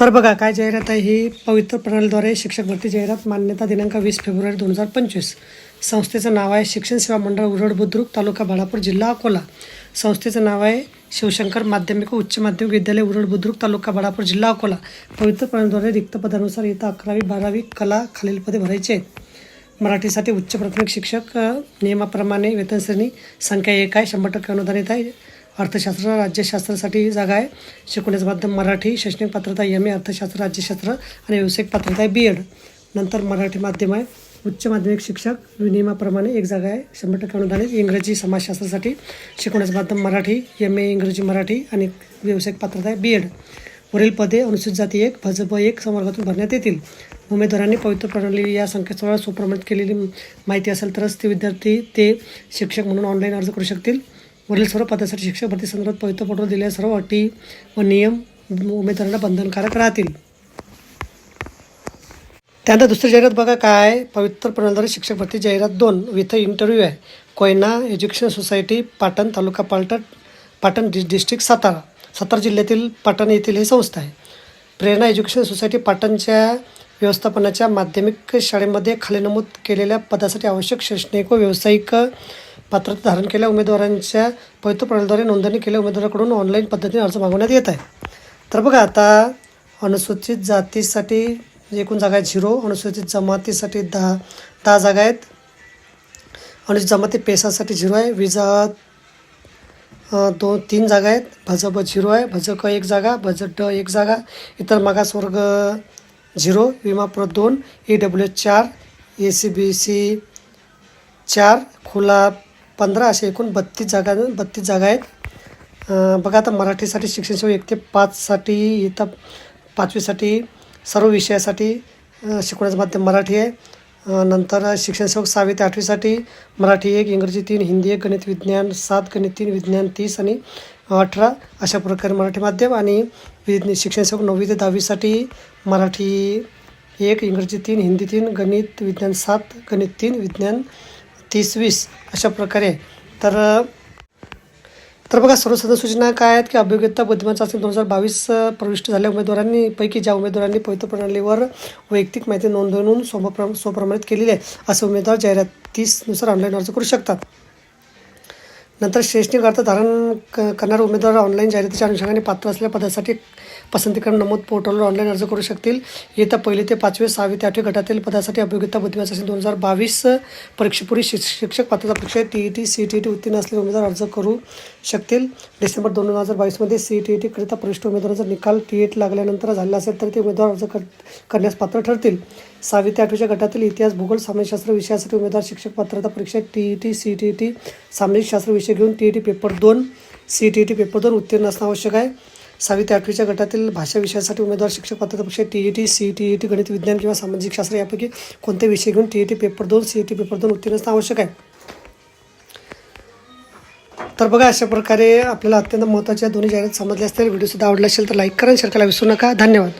तर बघा काय जाहिरात आहे ही? पवित्र प्रणालीद्वारे शिक्षक भरती जाहिरात मान्यता दिनांक वीस फेब्रुवारी दोन हजार पंचवीस. संस्थेचं नाव आहे शिक्षण सेवा मंडळ उरड बुद्रुक तालुका बाळापूर जिल्हा अकोला. संस्थेचं नाव आहे शिवशंकर माध्यमिक उच्च माध्यमिक विद्यालय उरड बुद्रुक तालुका बाळापूर जिल्हा अकोला. पवित्र प्रणालीद्वारे रिक्त पदानुसार इथं अकरावी बारावी कला खालील पदे भरायची आहेत. मराठीसाठी उच्च प्राथमिक शिक्षक नियमाप्रमाणे वेतनश्रेणी संख्या एक आहे शंभर टक्के अनुदानित आहे. अर्थशास्त्र राज्यशास्त्रासाठी जागा आहे. शिकवण्याचं माध्यम मराठी शैक्षणिक पात्रता एम ए अर्थशास्त्र राज्यशास्त्र आणि व्यावसायिक पात्रता आहे बी एड नंतर मराठी माध्यम आहे. उच्च माध्यमिक शिक्षक नियमाप्रमाणे एक जागा आहे. शंभर टक्के अनुदानित इंग्रजी समाजशास्त्रासाठी शिकवण्याचं माध्यम मराठी एम ए इंग्रजी मराठी आणि व्यावसायिक पात्रता आहे बी एड वरील पदे अनुसूचित जाती एक भाजप एक संवर्गातून भरण्यात येतील. उमेदवारांनी पवित्र प्रणाली या संकेतस्थळावर सुप्रमाणित केलेली माहिती असेल तरच ते विद्यार्थी ते शिक्षक म्हणून ऑनलाईन अर्ज करू शकतील. वरील सर्व पदासाठी शिक्षक भरती संदर्भात पवित्र दिलेल्या सर्व अटी व नियम उमेदवारांना बंधनकारक राहतील. त्यानंतर दुसरी जाहिरात बघा काय? पवित्र प्रणालीद्वारे शिक्षक भरती जाहिरात दोन. इथं इंटरव्ह्यू आहे. कोयना एज्युकेशन सोसायटी पाटण तालुका पालटण पाटण डि डिस्ट्रिक्ट सातारा. सातारा जिल्ह्यातील पाटण येथील ही संस्था आहे. प्रेरणा एज्युकेशन सोसायटी पाटणच्या व्यवस्थापनाच्या माध्यमिक शाळेमध्ये खाली नमूद केलेल्या पदासाठी आवश्यक शैक्षणिक व व्यावसायिक पात्रता धारण केल्या उमेदवारांच्या पवित्र प्रणालीद्वारे नोंदणी केल्या उमेदवाराकडून ऑनलाईन पद्धतीने अर्ज मागवण्यात येत आहे. तर बघा आता अनुसूचित जातीसाठी म्हणजे एकूण जागा आहेत झिरो अनुसूचित जमातीसाठी दहा दहा जागा आहेत. अनुसूचित जमाती पेसासाठी झिरो आहे विजा दोन तीन जागा आहेत. भाजप झिरो आहे भजक एक जागा भजट एक जागा. इतर मागासवर्ग झिरो विमा प्र दोन ई डब्ल्यू चार ए सी बी सी चार खुला पंधरा असे एकूण बत्तीस जागा बत्तीस जागा आहेत. बघा आता मराठीसाठी शिक्षण सेवा एक ते पाचसाठी इथं पाचवीसाठी सर्व विषयासाठी शिकवण्याचं माध्यम मराठी आहे. नंतर शिक्षण सेवक सहावी ते आठवीसाठी मराठी एक इंग्रजी तीन हिंदी एक गणित विज्ञान सात गणित तीन विज्ञान तीस आणि अठरा अशा प्रकारे मराठी माध्यम आणि विज्ञ शिक्षण सेवक नववी ते दहावीसाठी मराठी एक इंग्रजी तीन हिंदी तीन गणित विज्ञान सात गणित तीन विज्ञान तीस वीस अशा प्रकारे. तर तर बघा सर्व सदस्य सूचना काय आहेत की अभियोग्यता बुद्धिमान चाचणी दोन हजार बावीस प्रविष्ट झाल्या उमेदवारांनी पैकी ज्या उमेदवारांनी पवित्र प्रणालीवर वैयक्तिक माहिती नोंदवून स्वप्र स्वप्रमाणित केलेली आहे असे उमेदवार जाहिरातीनुसार ऑनलाईन अर्ज करू शकतात. नंतर शैक्षणिक अर्थ धारण क करणारे उमेदवार ऑनलाईन जाहिरातीच्या अनुषंगाने पात्र असलेल्या पदासाठी पसंतीकरण नमूद पोर्टलवर ऑनलाईन अर्ज करू शकतील. येत्या पहिली ते पाचवे सहावी ते आठवे गटातील पदासाठी अभियोग्यता बुद्धिमान दोन हजार बावीस परीक्षेपूर्वी शिक्षक पात्रता परीक्षा T E T C T E T उत्तीर्ण असलेले उमेदवार अर्ज करू शकतील. डिसेंबर दोन हजार बावीसमध्ये सी टी ई टी करिता प्रविष्ट उमेदवाराचा निकाल टी एट लागल्यानंतर झाला असेल तर ते उमेदवार अर्ज कर करण्यास पात्र ठरतील. सहावी ते आठवीच्या गटातील इतिहास भूगोल सामाजिकशास्त्र विषयासाठी उमेदवार शिक्षक पात्रता परीक्षा T E T C T E T सामाजिक शास्त्र विषय घेऊन टी ई टी पेपर दोन C T E T paper दोन उत्तीर्ण असणं आवश्यक आहे. सहावी ते आठवीच्या गटातील भाषा विषयासाठी उमेदवार शिक्षक पात्रता परीक्षा T E T C T E T गणित विज्ञान किंवा सामाजिक शास्त्र यापैकी कोणते विषय घेऊन टी ई टी पेपर दोन सी ई टी पेपर दोन उत्तीर्ण असणं आवश्यक आहे? तर बघा अशा प्रकारे आपल्याला अत्यंत महत्त्वाच्या दोन्ही जाहिरात समजल्या असतील. व्हिडिओसुद्धा आवडला असेल तर लाईक करा शेअर करायला विसरू नका. धन्यवाद.